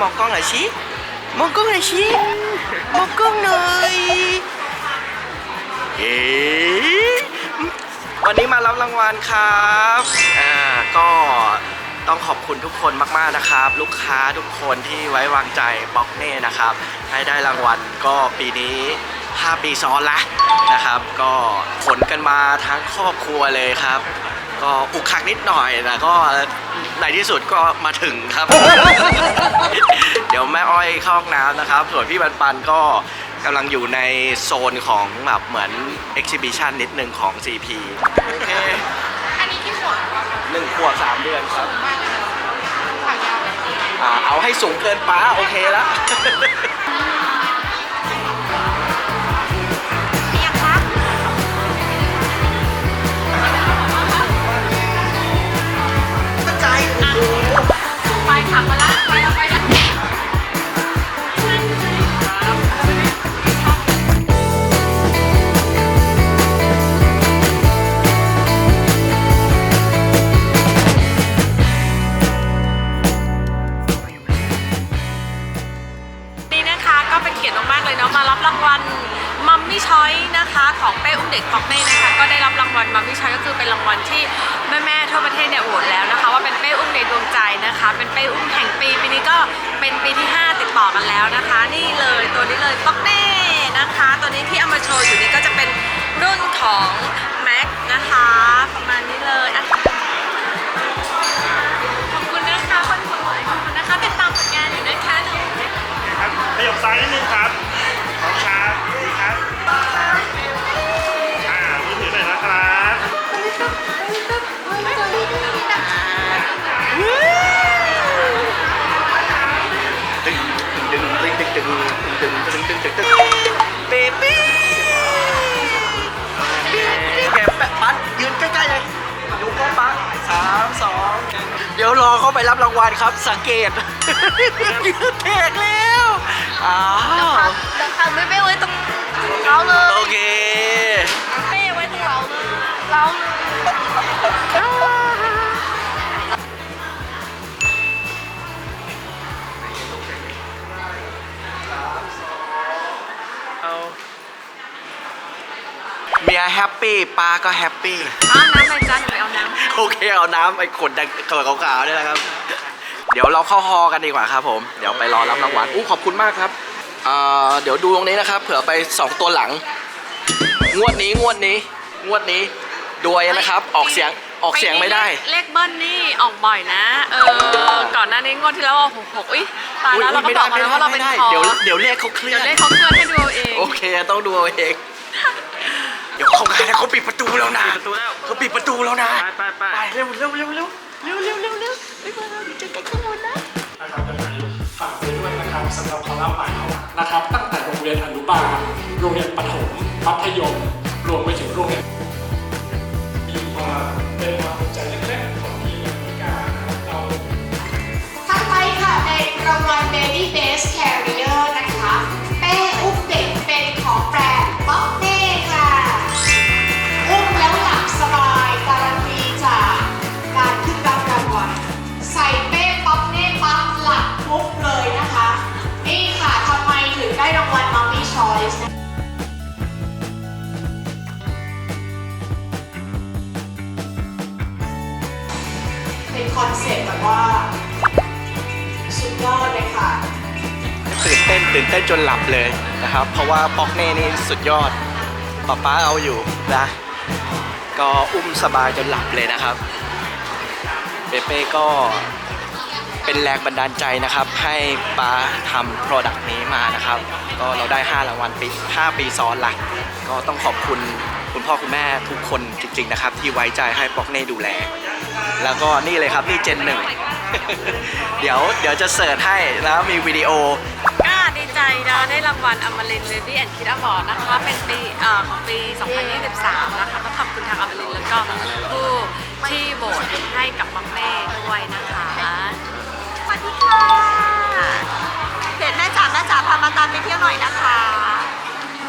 มองกล้องหน่อยชิมองกล้องหน่อยชิมองกล้องหน่อยเอ๊ะวันนี้มารับรางวัลครับอ่าก็ต้องขอบคุณทุกคนมาก ๆ นะครับ ลูกค้าทุกคนที่ไว้วางใจบ็อกเน่นะครับ ให้ได้รางวัลก็ปีนี้ 5 ปีซ้อนละนะครับ ก็ขนกันมาทั้งครอบครัวเลยครับ ก็อุกคักนิดหน่อยนะก็ในที่สุดก็มาถึงครับ เดี๋ยวแม่อ้อยเข้าห้องน้ำนะครับ ส่วนพี่ปันปันก็กำลังอยู่ในโซนของแบบเหมือน exhibition นิดนึงของ CP โอเคอันนี้ที่ขวดหนึ่งขวบสามเดือนครับมากเลยนะขายาวเลยอ่าเอาให้สูงเกินป้าโอเคแล้ว ดี๋ยวรอเขาไปรับรางวัลครับ สังเกตยืนแทกแล้วอ้าวแต่ทำไม่ไม่ไว้ตรงเราเลยโอเคไม่ไว้ตรงเราเลยเราเลยเอาเมียแฮปปี้ปลาก็แฮป ปี้ เอาน้ำไปจ้าหนูไปเอาน้ำ โอเคเอาน้ำไอ้ขนดังขาวขาวๆเนี่ยนะครับ เดี๋ยวเราเข้าฮอกันดีกว่าครับผม เดี๋ยวไปรอรับรางวัลอู้ขอบคุณมากครับเอ่อเดี๋ยวดูตรงนี้นะครับ เผื่อไป2ตัวหลัง งวดนี้งวดนี้ งวดนี้ดวยนะครับ ออกเสียงออกเสียงไม่ได้เลขเบิ้ลนี่ออกบ่อยนะ เออ ก่อนหน้านี้งวดที่แล้วอะหกหกอุ้ยตายแล้วเราก็บอกมาแล้วว่าเราเป็นคอเดี๋ยวเดี๋ยวเลขเขาเคลื่เดี๋อยวนเลขเขาเคลื่อนให้ดูเอาเอง โอเคต้องดูเอาเองเดี๋ยวเขางานนะเขาปิดประตูแล้วนะประตูแล้วเขาปิดประตูแล้วนะไปไปไปไปเร็วเร็วเร็วเร็วเร็วเร็วเร็วเร็วไปก่อนเราเจอกันข้างบนนะนะครับดังนั้นฝากไว้ด้วยนะครับสำหรับคอลัมน์หมายเอานะครับตั้งแต่โรงเรียนอนุบาลโรงเรียนประถมมัธยมรวมไปถึงโรงเรียนมีมาเป็นความ เต้นตื่นเต้นจนหลับเลยนะครับ เพราะว่าป๊อกเน่นี่สุดยอดป๊าป๊าเอาอยู่นะก็อุ้มสบายจนหลับเลยนะครับเปเป้ก็เป็นแรงบันดาลใจนะครับ ให้ป้าทำ Product นี้มานะครับ ก็เราได้ 5 รางวัลปี5ปีซ้อนละก็ต้องขอบคุณคุณพ่อคุณแม่ทุกคนจริง ๆนะครับ ที่ไว้ใจให้ป๊อกเน่ดูแล แล้วก็นี่เลยครับนี่เจนหนึ่งเดี๋ยวเดี๋ยวจะเสิร์ชให้แล้วมีวิดีโอ ใจนะได้รางวัลอมรินทร์เบบี้แอนด์คิดอวอร์ดนะคะ เป็นปีเอ่อของปี 2023 นะคะก็ขอบคุณทางอมรินทร์แล้วก็ผู้ที่โหวตให้กับมัมเม่ด้วยนะคะสวัสดีค่ะเพจแม่จ๋าแม่จ๋าพามาตามไปเที่ยวหน่อยนะคะ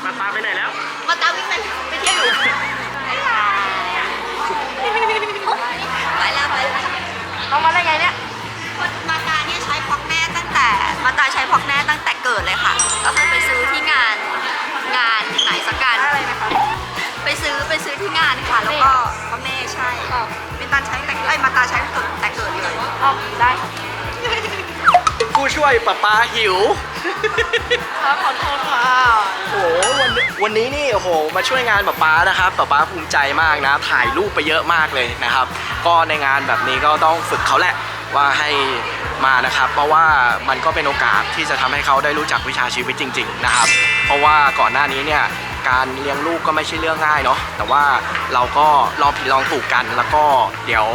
มาตามไปไหนแล้ว มาตามวิ่งไปไปเที่ยวอยู่บ๊ายบายไปแล้วไปแล้วเอามาได้ไงเนี่ยาตาใช้ตั้งแต่เกิดเลยอ๋อได้ค่ะผู้ช่วยป้าป้าหิวขอโทษค่ะโอ้โหวันนี้วันนี้นี่โอ้โหมาช่วยงานป้าป๊านะครับป้าป๊าภูมิใจมากนะ ถ่ายรูปไปเยอะมากเลยนะครับ ก็ในงานแบบนี้ก็ต้องฝึกเขาแหละว่าให้มานะครับ เพราะว่ามันก็เป็นโอกาสที่จะทำให้เขาได้รู้จักวิชาชีวิตจริง ๆ นะครับ เพราะว่าก่อนหน้านี้เนี่ย การเลี้ยงลูกก็ไม่ใช่เรื่องง่ายเนาะแต่ว่าเราก็ลองผิดลองถูกกัน แล้วก็เดี๋ยว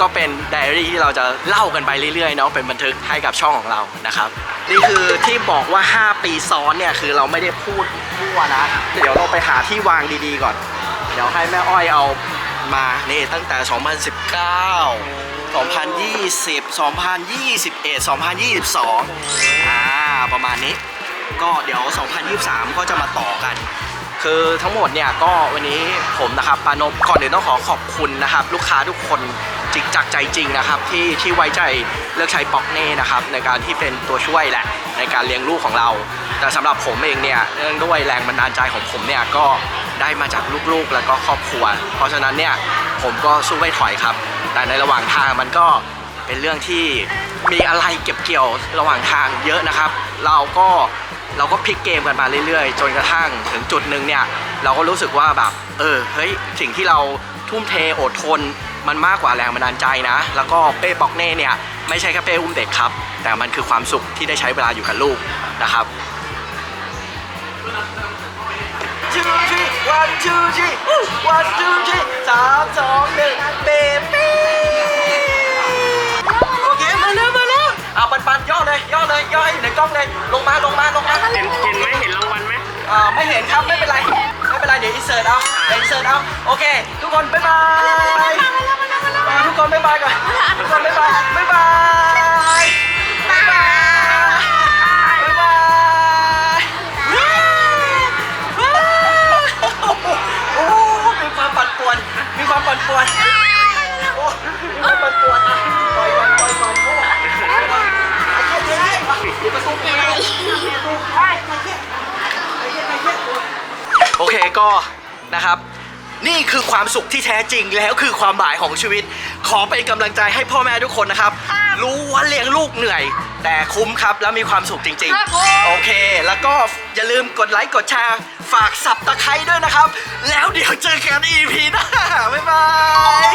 ก็เป็นไดอารี่ที่เราจะเล่ากันไปเรื่อยๆเนาะเป็นบันทึกให้กับช่องของเรานะครับนี่คือที่บอกว่า 5 ปีซ้อนเนี่ยคือเราไม่ได้พูดมั่วนะ เดี๋ยวเราไปหาที่วางดีๆก่อน เดี๋ยวให้แม่อ้อยเอามานี่ตั้งแต่ 2019 2020 2021 2022 อ่า ประมาณนี้ ก็เดี๋ยว 2023 ก็จะมาต่อกัน คือทั้งหมดเนี่ยก็วันนี้ผมนะครับปานพก่อนอื่นต้องขอขอบคุณนะครับ ลูกค้าทุกคนจริงจากใจจริงนะครับ ที่ที่ไว้ใจเลือกใช้ป๊อกเน่นะครับในการที่เป็นตัวช่วยแหละในการเลี้ยงลูกของเรา แต่สำหรับผมเองเนี่ยเนื่องด้วยแรงบันดาลใจของผมเนี่ยก็ได้มาจากลูกๆ แล้วก็ครอบครัว เพราะฉะนั้นเนี่ยผมก็สู้ไม่ถอยครับ แต่ในระหว่างทางมันก็เป็นเรื่องที่มีอะไรเก็บเกี่ยวระหว่างทางเยอะนะครับ เราก็ เราก็พลิกเกมกันมาเรื่อยๆ จนกระทั่งถึงจุดหนึ่งเนี่ยเราก็รู้สึกว่าแบบเออเฮ้ยสิ่งที่เราทุ่มเทอดทนมันมากกว่าแรงบันดาลใจนะ แล้วก็เป้บอกเน่เนี่ยไม่ใช่แค่เป้อุ้มเด็กครับ แต่มันคือความสุขที่ได้ใช้เวลาอยู่กับลูกนะครับ two three one two three one two three สามสองหนึ่งเป้ ปันปันย่อเลยย่อเลยย่อให้อยู่ในกล้องเลย ลงมาลงมาลงมาเห็นเห็นไหมเห็นรางวัลไหมอ่าไม่เห็นครับไม่เป็นไรไม่เป็นไรเดี๋ยวอินเสิร์ตเอาเดี๋ยวอินเสิร์ตเอาโอเค ทุกคนบ๊ายบายอ่าทุกคนบ๊ายบายก่อนทุกคนบ๊ายบายบ๊ายบายบ๊าย ก็นะครับนี่คือความสุขที่แท้จริงแล้วคือความหมายของชีวิต ขอเป็นกำลังใจให้พ่อแม่ทุกคนนะครับ รู้ว่าเลี้ยงลูกเหนื่อย แต่คุ้มครับแล้วมีความสุขจริงครับผมๆโอเค แล้วก็อย่าลืมกดไลค์กดแชร์ ฝากสับตะไคร้ด้วยนะครับ แล้วเดี๋ยวเจอกัน EP หน้าบ๊ายบาย